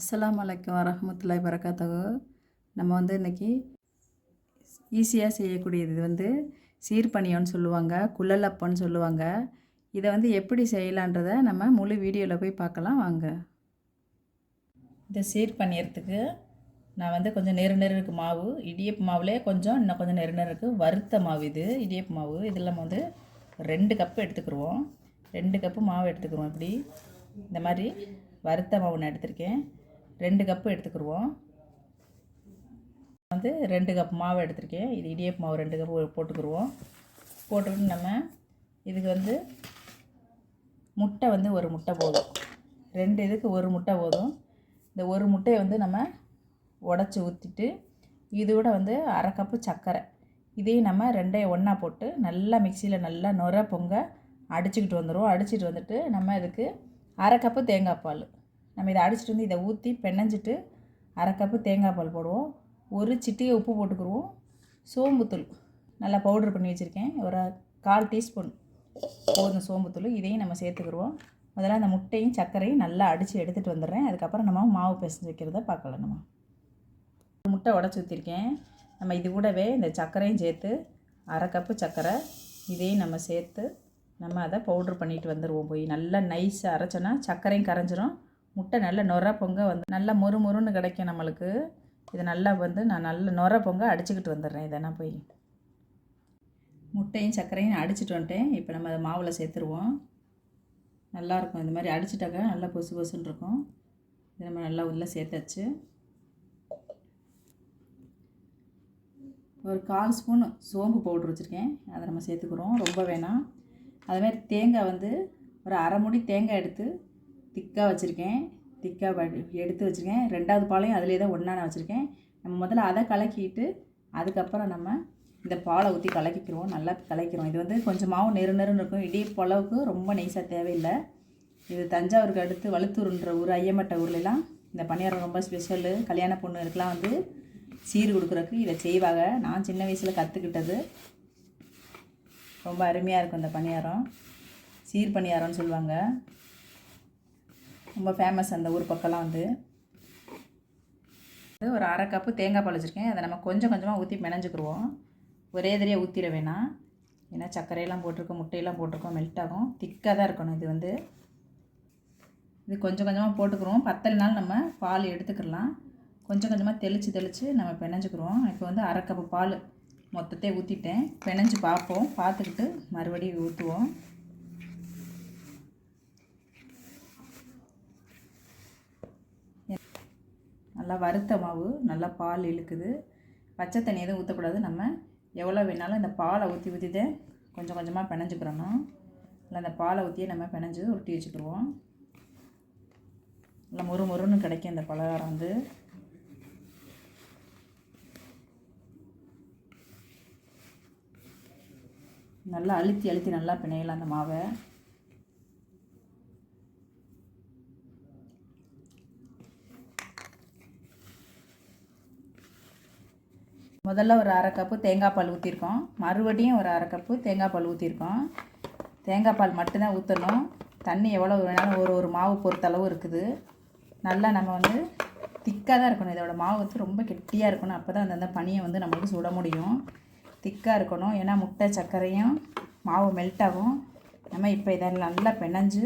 அஸ்லாம் வலைக்கம் வரமத்துல்லாய் வரகாத்துஹு நம்ம வந்து இன்றைக்கி ஈஸியாக செய்யக்கூடியது வந்து சீர்பணியம்னு சொல்லுவாங்க குழலப்பன்னு சொல்லுவாங்க. இதை வந்து எப்படி செய்யலான்றதை நம்ம முழு வீடியோவில் போய் பார்க்கலாம் வாங்க. இந்த சீர்பணியறதுக்கு நான் வந்து கொஞ்சம் நெரு நெருக்கு மாவு. இடியப்பு மாவுலேயே கொஞ்சம் இன்னும் கொஞ்சம் நெரு நெருக்கு வறுத்த மாவு இது இடியப்பு மாவு. இதில் நம்ம வந்து ரெண்டு கப்பு எடுத்துக்கிடுவோம் ரெண்டு கப்பு மாவு எடுத்துக்கிருவோம் இப்படி. இந்த மாதிரி வறுத்த மாவு நான் எடுத்திருக்கேன். ரெண்டு கப்பு எடுத்துக்கிருவோம். வந்து ரெண்டு கப் மாவு எடுத்திருக்கேன். இது இடியப்பு மாவு ரெண்டு கப்பு போட்டுக்கிருவோம். போட்டுக்கிட்டு நம்ம இதுக்கு வந்து முட்டை வந்து ஒரு முட்டை போதும். ரெண்டு இதுக்கு ஒரு முட்டை போதும். இந்த ஒரு முட்டையை வந்து நம்ம உடச்சி ஊற்றிட்டு இதோட வந்து அரை கப்பு சர்க்கரை. இதையும் நம்ம ரெண்டையும் ஒன்றா போட்டு நல்லா மிக்சியில் நல்லா நுர பொங்க அடிச்சுக்கிட்டு வந்துடுவோம் அடிச்சிட்டு வந்துட்டு நம்ம இதுக்கு அரை கப்பு தேங்காய் பால். நம்ம இதை அடிச்சிட்டு வந்து இதை ஊற்றி பெண்ணஞ்சிட்டு அரை கப்பு தேங்காய் பால் போடுவோம். ஒரு சிட்டிகை உப்பு போட்டுக்கிடுவோம் சோம்புத்தூள் நல்லா பவுடர் பண்ணி வச்சுருக்கேன். ஒரு கால் டீஸ்பூன். போதும் சோம்புத்தூள் இதையும் நம்ம சேர்த்துக்குருவோம். முதல்ல அந்த முட்டையும் சர்க்கரையும் நல்லா அடித்து எடுத்துகிட்டு வந்துடுறேன். அதுக்கப்புறம் நம்ம மாவு பிசைஞ்சு வைக்கிறத பார்க்கலாம் நம்ம. முட்டை உடச்சி ஊற்றிருக்கேன் நம்ம இது கூடவே இந்த சர்க்கரையும் சேர்த்து அரை கப்பு சர்க்கரை இதையும் நம்ம சேர்த்து நம்ம அதை பவுட்ரு பண்ணிட்டு வந்துடுவோம் போய். நல்லா நைஸாக அரைச்சோன்னா சர்க்கரையும் கரைஞ்சிரும். முட்டை நல்லா நொற பொங்க வந்து நல்லா மொறு மொறுன்னு கிடைக்கும் நம்மளுக்கு. இது நல்லா வந்து நான் நல்ல நொற பொங்க அடிச்சுக்கிட்டு வந்துடுறேன். இதை நான் போய் முட்டையும் சர்க்கரையும் அடிச்சிட்டு வந்துட்டேன். இப்போ நம்ம அதை மாவில் சேர்த்துருவோம். நல்லாயிருக்கும். இந்த மாதிரி அடிச்சிட்டாக்கா நல்லா பொசு பொசுன்னு இருக்கும். இது நம்ம நல்லா உள்ளே சேர்த்தாச்சு. ஒரு கால் ஸ்பூன் சோம்பு பவுட்ரு வச்சுருக்கேன். அதை நம்ம சேர்த்துக்கிறோம். ரொம்ப வேணாம். அதுமாதிரி தேங்காய் வந்து ஒரு அரை முடி தேங்காய் எடுத்து திக்காக வச்சுருக்கேன். திக்காக எடுத்து வச்சுருக்கேன். ரெண்டாவது பாலையும் அதிலே தான் ஒன்றா நான் வச்சுருக்கேன். நம்ம முதல்ல அதை கலக்கிட்டு அதுக்கப்புறம் நம்ம இந்த பாலை ஊற்றி கலக்கிக்கிறோம். நல்லா கலக்கிறோம். இது வந்து கொஞ்சம் மாவு நெரு நெருன்னு இருக்கும். இடி அளவுக்கு ரொம்ப நெய்ஸாக தேவையில்லை. இது தஞ்சாவூருக்கு அடுத்து வழுத்தூர்ன்ற ஊர் ஐயமட்ட ஊர்லலாம் இந்த பணியாரம் ரொம்ப ஸ்பெஷலு. கல்யாண பொண்ணுங்களுக்கெலாம் வந்து சீர் கொடுக்குறக்கு இதை செய்வாங்க. நான் சின்ன வயசில் கற்றுக்கிட்டது ரொம்ப அருமையாக இருக்கும் இந்த பணியாரம். சீர் பணியாரம்னு சொல்லுவாங்க. ரொம்ப ஃபேமஸ் அந்த ஊர் பக்கம்லாம் வந்து. ஒரு அரை கப்பு தேங்காய் பால் வச்சுருக்கேன். அதை நம்ம கொஞ்சம் கொஞ்சமாக ஊற்றி மெனஞ்சுக்கிடுவோம் ஒரே தரையாக ஊற்றிட வேணாம். ஏன்னா சர்க்கரையெல்லாம் போட்டிருக்கோம் முட்டையெல்லாம் போட்டிருக்கோம் மெல்ட் ஆகும். திக்காக தான் இருக்கணும் இது வந்து. இது கொஞ்சம் கொஞ்சமாக போட்டுக்கிறோம் பத்தல் நாள் நம்ம பால் எடுத்துக்கிடலாம். கொஞ்சம் கொஞ்சமாக தெளித்து தெளித்து நம்ம பிணைஞ்சுக்கிறோம் இப்போ வந்து அரை கப்பு பால் மொத்தத்தை ஊற்றிட்டேன் பிணைஞ்சு பார்ப்போம். பார்த்துக்கிட்டு மறுபடியும் ஊற்றுவோம் நல்லா வறுத்த மாவு நல்லா பால் இழுக்குது. பச்சை தண்ணி எதுவும் ஊற்றக்கூடாது நம்ம எவ்வளோ வேணாலும் இந்த பாலை ஊற்றி ஊற்றிட்டு கொஞ்சம் கொஞ்சமாக பிணைஞ்சிக்கிறணும் இல்லை அந்த பாலை ஊற்றியே நம்ம பிணைஞ்சு உருட்டி வச்சுக்கிடுவோம். நல்லா மொறு மொறுன்னு கிடைக்கும் இந்த பலகாரம் வந்து. நல்லா அழுத்தி அழுத்தி நல்லா பிணையலாம் அந்த மாவை. முதல்ல ஒரு அரை கப்பு தேங்காய் பால் ஊற்றிருக்கோம் மறுபடியும் ஒரு அரை கப்பு தேங்காய் பால் ஊற்றிருக்கோம் தேங்காய் பால் மட்டும்தான் ஊற்றணும் தண்ணி எவ்வளோ வேணாலும் ஒரு ஒரு மாவு பொறுத்தளவு இருக்குது. நல்லா நம்ம வந்து திக்காக தான் இருக்கணும். இதோட மாவு வந்து ரொம்ப கெட்டியாக இருக்கணும். அப்போ தான் அந்தந்த பனியை வந்து நம்மளுக்கு சுட முடியும். திக்காக இருக்கணும். ஏன்னா முட்டை சர்க்கரையும் மாவு மெல்ட் ஆகும். நம்ம இப்போ இதை நல்லா பிணைஞ்சு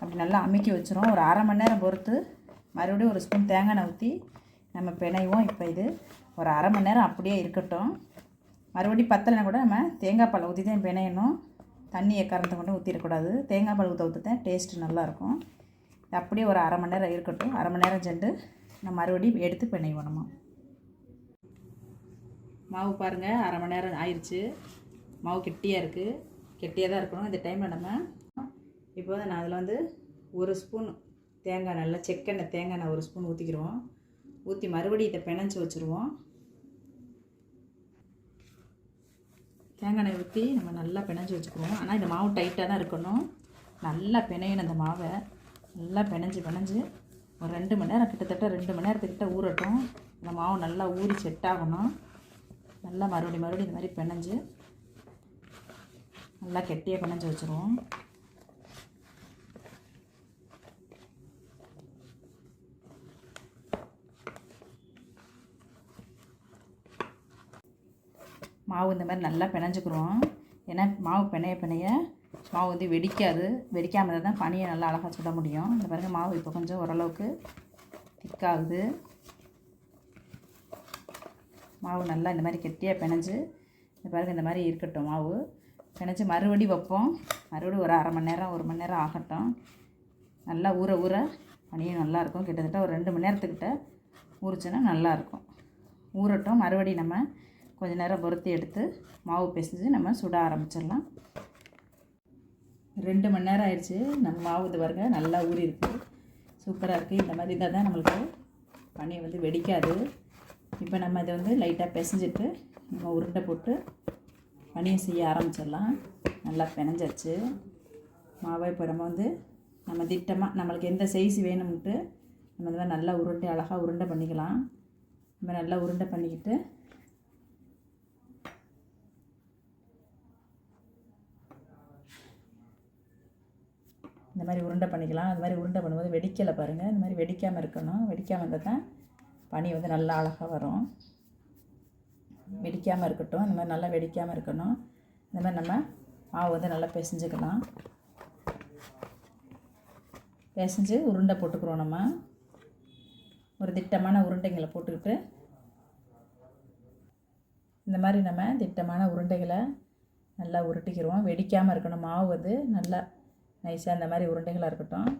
அப்படி நல்லா அமுக்கி வச்சுரும். ஒரு அரை மணி நேரம் பொறுத்து மறுபடியும் ஒரு ஸ்பூன் தேங்காய் எண்ணெய் ஊற்றி நம்ம பிணைவோம். இப்போ இது ஒரு அரை மணி நேரம் அப்படியே இருக்கட்டும். மறுபடியும் பத்தலைனா கூட நம்ம தேங்காய் பால் ஊற்றி தான் பிணையணும். தண்ணியை கறந்து கொண்டு ஊற்றிடக்கூடாது தேங்காய் பால் ஊற்ற ஊற்ற தான் டேஸ்ட்டு நல்லாயிருக்கும். அப்படியே ஒரு அரை மணி நேரம் இருக்கட்டும். அரை மணி நேரம் சென்று நம்ம மறுபடியும் எடுத்து பிணைவோம் நம்ம. மாவு பாருங்கள் அரை மணி நேரம் ஆயிடுச்சு மாவு கெட்டியாக இருக்குது கெட்டியாக தான் இருக்கணும். இந்த டைமில் நம்ம இப்போ நான் அதில் வந்து ஒரு ஸ்பூன் தேங்காய் நல்லா செக்கெண்ணெய் தேங்காய் எண்ணெய் ஒரு ஸ்பூன் ஊற்றிக்கிடுவோம் ஊற்றி மறுபடியும் இதை பிணைஞ்சி வச்சுருவோம். தேங்காய் எண்ணெய் ஊற்றி நம்ம நல்லா பிணைஞ்சி வச்சுக்குவோம். ஆனால் இந்த மாவு டைட்டாக தான் இருக்கணும். நல்லா பிணையணும் அந்த மாவை. நல்லா பிணைஞ்சு பிணைஞ்சு ஒரு ரெண்டு மணி நேரம் கிட்டத்தட்ட ரெண்டு மணி நேரத்துக்கிட்ட ஊறட்டும். இந்த மாவு நல்லா ஊறி செட் ஆகணும். நல்லா மறுபடியும் மறுபடியும் இந்த மாதிரி பிணைஞ்சு நல்லா கெட்டியாக பிணைஞ்சு வச்சுருவோம். மாவு இந்த மாதிரி நல்லா பிணைஞ்சுக்குருவோம் ஏன்னா மாவு பிணைய பிணைய மாவு வந்து வெடிக்காது. வெடிக்காமல் இருந்தால் தான் பனியை நல்லா அழகாக சுட முடியும். இந்த பாருங்க மாவு இப்போ கொஞ்சம் ஓரளவுக்கு திக்காகுது மாவு நல்லா இந்த மாதிரி கெட்டியாக பிணைஞ்சு இந்த பாருங்கள் இந்த மாதிரி இருக்கட்டும் மாவு. பிணைஞ்சி மறுபடி வைப்போம். மறுபடி ஒரு அரை மணி நேரம் ஒரு மணி நேரம் ஆகட்டும். நல்லா ஊற ஊற பனியும் நல்லாயிருக்கும் கிட்டத்தட்ட ஒரு ரெண்டு மணி நேரத்துக்கிட்ட ஊறிச்சுன்னா நல்லாயிருக்கும் ஊறட்டும். மறுபடி நம்ம கொஞ்ச நேரம் பொறுத்து எடுத்து மாவு பிசைஞ்சு நம்ம சுட ஆரம்பிச்சிடலாம். ரெண்டு மணி நேரம் ஆயிடுச்சு. நம்ம மாவு இது பாருங்க நல்லா ஊறி இருக்குது சூப்பராக இருக்குது இந்த மாதிரி இருந்தால் தான் நம்மளுக்கு பனி வந்து வெடிக்காது. இப்போ நம்ம இதை வந்து லைட்டாக பிசைஞ்சிட்டு நம்ம உருண்டை போட்டு பனியை செய்ய ஆரம்பிச்சிடலாம். நல்லா பிணைஞ்சாச்சு. மாவை இப்போ நம்ம வந்து நம்ம திட்டமாக நம்மளுக்கு எந்த சைஸ் வேணும்ன்ட்டு நம்ம இந்த மாதிரி நல்லா உருண்டை அழகாக உருண்டை பண்ணிக்கலாம். நம்ம நல்லா உருண்டை பண்ணிக்கிட்டு இந்த மாதிரி உருண்டை பண்ணிக்கலாம். அது மாதிரி உருண்டை பண்ணும்போது வெடிக்கலை பாருங்கள் இந்த மாதிரி வெடிக்காமல் இருக்கணும். வெடிக்காமல் இருந்தால் தான் பனி வந்து நல்லா அழகாக வரும். வெடிக்காமல் இருக்கட்டும். இந்த மாதிரி நல்லா வெடிக்காமல் இருக்கணும். இந்த மாதிரி நம்ம மாவு வந்து நல்லா பிசைஞ்சுக்கலாம். பிசைஞ்சு உருண்டை போட்டுக்கிறோம் நம்ம. ஒரு திட்டமான உருண்டைங்களை போட்டுக்கிட்டு இந்த மாதிரி நம்ம திட்டமான உருண்டைகளை நல்லா உருட்டிக்கிறோம். வெடிக்காமல் இருக்கணும். மாவு வந்து நல்லா நைஸாக இந்த மாதிரி உருண்டைகளாக இருக்கட்டும்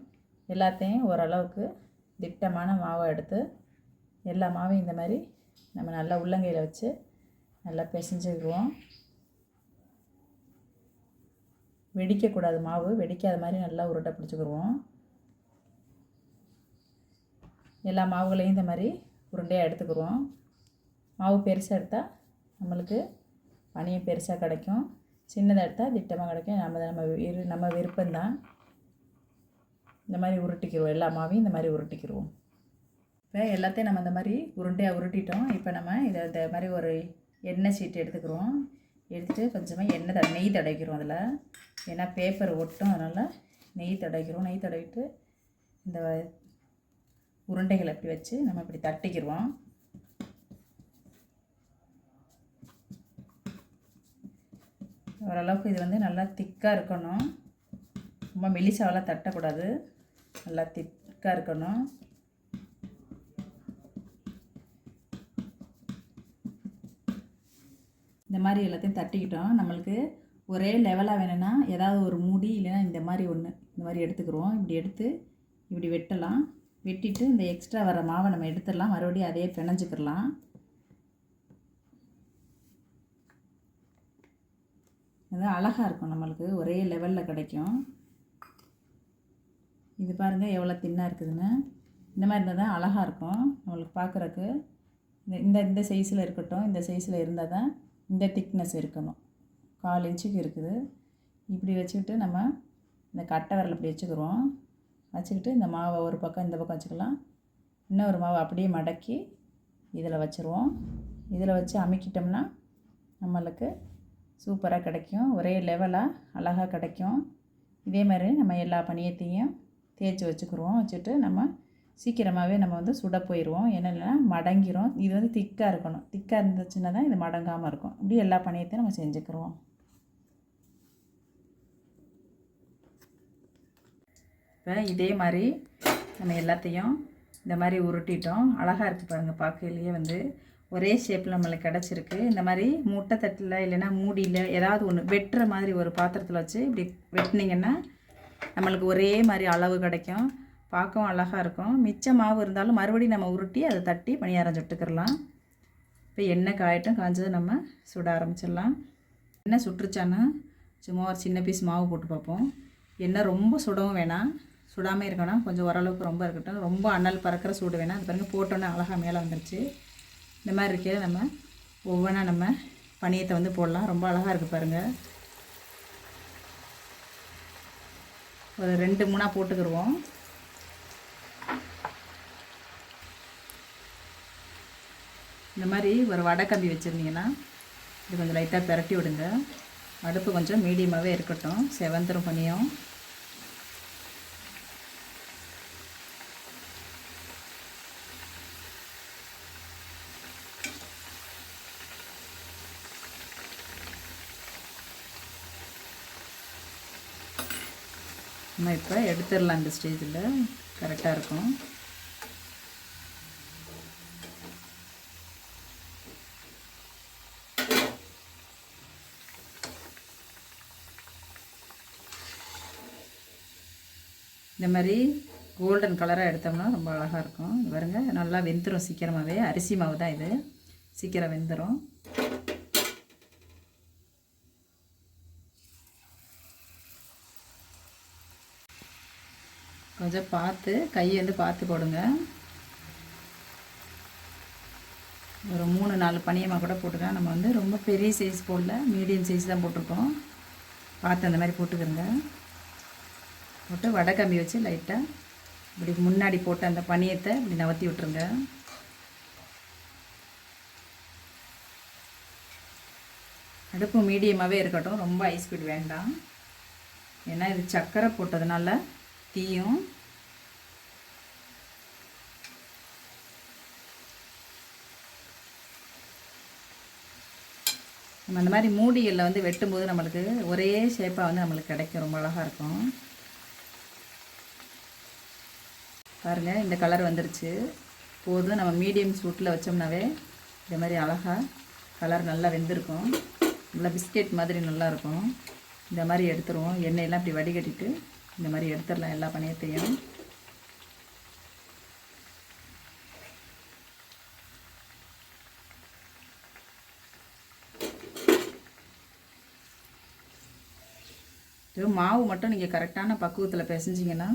எல்லாத்தையும் ஓரளவுக்கு திட்டமான மாவை எடுத்து எல்லா மாவையும் இந்த மாதிரி நம்ம நல்லா உள்ளங்கையில் வச்சு நல்லா பிசைஞ்சுக்குவோம். வெடிக்கக்கூடாது மாவு வெடிக்காத மாதிரி நல்லா உருண்டை பிடிச்சிக்கிடுவோம் எல்லா மாவுகளையும் இந்த மாதிரி உருண்டையாக எடுத்துக்கிடுவோம் மாவு பெருசாக எடுத்தால் நம்மளுக்கு பனியும் பெருசாக கிடைக்கும். சின்னதாக எடுத்தால் திட்டமாக கிடைக்கும். நம்ம நம்ம விரு நம்ம விருப்பம்தான். இந்த மாதிரி உருட்டிக்கிடுவோம் எல்லா மாவையும் இந்த மாதிரி உருட்டிக்கிடுவோம் இப்போ எல்லாத்தையும் நம்ம இந்த மாதிரி உருண்டையாக உருட்டிட்டோம். இப்போ நம்ம இதை இந்த மாதிரி ஒரு எண்ணெய் சீட்டு எடுத்துக்கிறோம். எடுத்துகிட்டு கொஞ்சமாக எண்ணெய் த நெய் தடைக்கிறோம் அதில். ஏன்னா பேப்பர் ஒட்டும் அதனால் நெய் தடைக்கிறோம் நெய் தடவிட்டு இந்த உருண்டைகளை இப்படி வச்சு நம்ம இப்படி தட்டிக்கிடுவோம் ஓரளவுக்கு இது வந்து நல்லா திக்காக இருக்கணும். ரொம்ப மெலிசாவெல்லாம் தட்டக்கூடாது. நல்லா திக்காக இருக்கணும். இந்த மாதிரி எல்லாத்தையும் தட்டிக்கிட்டோம். நம்மளுக்கு ஒரே லெவலாக வேணும்னா ஏதாவது ஒரு முடி இல்லைன்னா இந்த மாதிரி ஒன்று இந்த மாதிரி எடுத்துக்கிறோம். இப்படி எடுத்து இப்படி வெட்டலாம். வெட்டிட்டு இந்த எக்ஸ்ட்ரா வர மாவை நம்ம எடுத்துடலாம். மறுபடியும் அதே பிணைஞ்சிக்கிறலாம் அது அழகாக இருக்கும் நம்மளுக்கு. ஒரே லெவலில் கிடைக்கும். இது பாருங்கள் எவ்வளோ தின்னாக இருக்குதுன்னு. இந்த மாதிரி இருந்தால் தான் அழகாக இருக்கும் நம்மளுக்கு பார்க்குறக்கு இந்த இந்த இந்த சைஸில் இருக்கட்டும் இந்த சைஸில் இருந்தால் தான் இந்த திக்னஸ் இருக்கணும். கால் இன்ச்சுக்கு இருக்குது. இப்படி வச்சுக்கிட்டு நம்ம இந்த கட்டை விரல் இப்படி வச்சுக்கிறோம். வச்சுக்கிட்டு இந்த மாவை ஒரு பக்கம் இந்த பக்கம் வச்சுக்கலாம். இன்னொரு மாவை அப்படியே மடக்கி இதில் வச்சுருவோம். இதில் வச்சு அமைக்கிட்டோம்னா நம்மளுக்கு சூப்பராக கிடைக்கும். ஒரே லெவலாக அழகாக கிடைக்கும். இதே மாதிரி நம்ம எல்லா பணியத்தையும் தேய்ச்சி வச்சுக்கிருவோம். வச்சுட்டு நம்ம சீக்கிரமாகவே நம்ம வந்து சுட போயிடுவோம். என்னென்னா மடங்கிரும். இது வந்து திக்காக இருக்கணும். திக்காக இருந்துச்சுன்னா தான் இது மடங்காமல் இருக்கும். இப்படி எல்லா பணியத்தையும் நம்ம செஞ்சுக்கிருவோம். இப்போ இதே மாதிரி நம்ம எல்லாத்தையும் இந்த மாதிரி உருட்டிட்டோம். அழகாக இருக்குது பாருங்கள் பார்க்கையிலேயே வந்து. ஒரே ஷேப்பில் நம்மளுக்கு கிடச்சிருக்கு. இந்த மாதிரி முட்டை தட்டில் இல்லைன்னா மூடியில் ஏதாவது ஒன்று வெட்டுற மாதிரி ஒரு பாத்திரத்தில் வச்சு இப்படி வெட்டினீங்கன்னா நம்மளுக்கு ஒரே மாதிரி அளவு கிடைக்கும். பார்க்கவும் அழகாக இருக்கும். மிச்ச மாவு இருந்தாலும் மறுபடியும் நம்ம உருட்டி அதை தட்டி பணியாரம் சுட்டுக்கிறலாம் இப்போ எண்ணெய் காயட்டும் காய்ச்சதை நம்ம சுட ஆரம்பிச்சிடலாம். எண்ணெய் சுட்டுருச்சான்னா சும்மா ஒரு சின்ன பீஸ் மாவு போட்டு பார்ப்போம். எண்ணெய் ரொம்ப சுடவும் வேணாம். சுடாமல் இருக்கணும். கொஞ்சம் ஓரளவுக்கு ரொம்ப இருக்கட்டும். ரொம்ப அனல் பறக்கிற சூடு வேணாம். அது பாருங்கள் போட்டோன்னே அழகாக மேலே வந்துருச்சு. இந்த மாதிரி இருக்கையில் நம்ம ஒவ்வொன்றா நம்ம பனியத்தை வந்து போடலாம். ரொம்ப அழகாக இருக்குது பாருங்கள் ஒரு ரெண்டு மூணாக போட்டுக்கிடுவோம் இந்த மாதிரி ஒரு வடை கம்பி வச்சுருந்தீங்கன்னா இது கொஞ்சம் லைட்டாக பிரட்டி விடுங்க. அடுப்பு கொஞ்சம் மீடியமாகவே இருக்கட்டும். செவந்தரும் பனியும். நம்ம இப்போ எடுத்துடலாம் அந்த ஸ்டேஜில். கரெக்டாக இருக்கும். இந்த மாதிரி கோல்டன் கலராக எடுத்தோம்னா ரொம்ப அழகாக இருக்கும். பாருங்கள் நல்லா வெந்துடும் சீக்கிரமாகவே அரிசி மாவு தான் இது. சீக்கிரம் வெந்துடும் கொஞ்சம் பார்த்து கை வந்து பார்த்து போடுங்க. ஒரு மூணு நாலு பனியமாக கூட போட்டுக்கலாம் நம்ம வந்து ரொம்ப பெரிய சைஸ் போடல மீடியம் சைஸ் தான் போட்டிருக்கோம். பார்த்து அந்த மாதிரி போட்டுக்கிறங்க போட்டு வடை கம்பி வச்சு லைட்டாக இப்படி முன்னாடி போட்டு அந்த பனியத்தை இப்படி நவர்த்தி விட்டுருங்க. அடுப்பு மீடியமாகவே இருக்கட்டும். ரொம்ப ஐஸ் ஸ்பீட் வேண்டாம். ஏன்னா இது சக்கரை போட்டதுனால தீயும் நம்ம அந்த மாதிரி மூடிகளில் வந்து வெட்டும்போது நம்மளுக்கு ஒரே ஷேப்பாக வந்து நம்மளுக்கு கிடைக்கும். ரொம்ப அழகாக இருக்கும். பாருங்கள் இந்த கலர் வந்துருச்சு. போதும் நம்ம மீடியம் சூட்டில் வச்சோம்னாவே இந்த மாதிரி அழகாக கலர் நல்லா வெந்திருக்கும். நல்லா பிஸ்கெட் மாதிரி நல்லாயிருக்கும் இந்த மாதிரி எடுத்துருவோம். எண்ணெயெல்லாம் இப்படி வடிகட்டிட்டு இந்த மாதிரி எடுத்துடலாம் எல்லா பணியத்தையும். இது மாவு மட்டும் நீங்கள் கரெக்டான பக்குவத்தில் பிசைஞ்சிங்கன்னா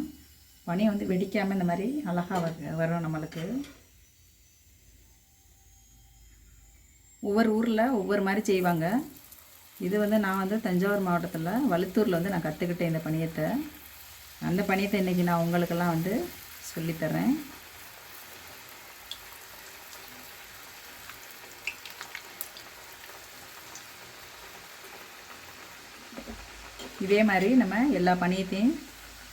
பனியை வந்து வெடிக்காமல் இந்த மாதிரி அழகாக வரும் நம்மளுக்கு. ஒவ்வொரு ஊரில் ஒவ்வொரு மாதிரி செய்வாங்க. இது வந்து நான் வந்து தஞ்சாவூர் மாவட்டத்தில் வலுத்தூரில் வந்து நான் கற்றுக்கிட்டேன் இந்த பணியத்தை. அந்த பணியத்தை இன்றைக்கி நான் உங்களுக்கெல்லாம் வந்து சொல்லித்தரேன் இதே மாதிரி நம்ம எல்லா பணியத்தையும்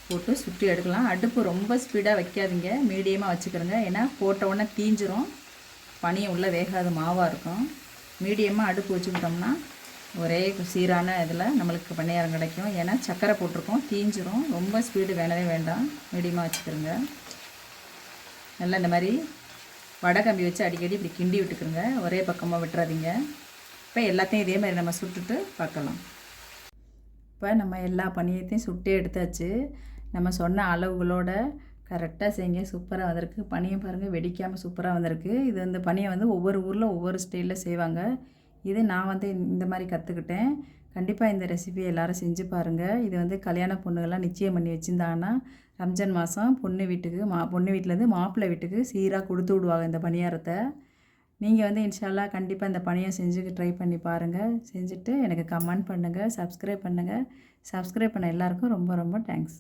போட்டு சுற்றி எடுக்கலாம். அடுப்பு ரொம்ப ஸ்பீடாக வைக்காதீங்க. மீடியமாக வச்சுக்கிறோங்க. ஏன்னா போட்ட உடனே தீஞ்சிரும். பனியை உள்ளே வேகாத மாவாக இருக்கும். மீடியமாக அடுப்பு வச்சுக்கிட்டோம்னா ஒரே சீரான இதில் நம்மளுக்கு பணியாரம் கிடைக்கும். ஏன்னா சர்க்கரை போட்டிருக்கோம் தீஞ்சிரும். ரொம்ப ஸ்பீடு வேணவே வேண்டாம். மீடியமாக வச்சுக்கிறோங்க நல்லா இந்த மாதிரி வடை கம்பி வச்சு அடிக்கடி இப்படி கிண்டி விட்டுக்கிருங்க ஒரே பக்கமாக விட்டுறாதீங்க. இப்போ எல்லாத்தையும் இதே மாதிரி நம்ம சுட்டுட்டு பார்க்கலாம். இப்போ நம்ம எல்லா பணியத்தையும் சுட்டே எடுத்தாச்சு. நம்ம சொன்ன அளவுகளோட கரெக்டாக செய்யுங்க. சூப்பராக வந்திருக்கு. பனியை பாருங்கள் வெடிக்காமல் சூப்பராக வந்திருக்கு. இது வந்து பனியை வந்து ஒவ்வொரு ஊரில் ஒவ்வொரு ஸ்டைலில் செய்வாங்க. இது நான் வந்து இந்த மாதிரி கற்றுக்கிட்டேன் கண்டிப்பாக இந்த ரெசிபியை எல்லோரும் செஞ்சு பாருங்கள் இது வந்து கல்யாண பொண்ணுகள்லாம் நிச்சயம் பண்ணி வச்சுருந்தாங்கன்னா ரம்ஜான் மாதம் பொண்ணு வீட்டுக்கு மா பொண்ணு வீட்டிலேருந்து மாப்பிள்ளை வீட்டுக்கு சீராக கொடுத்து விடுவாங்க இந்த பணியாரத்தை. நீங்கள் வந்து இன்ஷால்லா கண்டிப்பாக இந்த பணியை செஞ்சு ட்ரை பண்ணி பாருங்கள் செஞ்சுட்டு எனக்கு கமெண்ட் பண்ணுங்கள் சப்ஸ்கிரைப் பண்ணுங்கள் சப்ஸ்கிரைப் பண்ண எல்லாருக்கும் ரொம்ப ரொம்ப தேங்க்ஸ்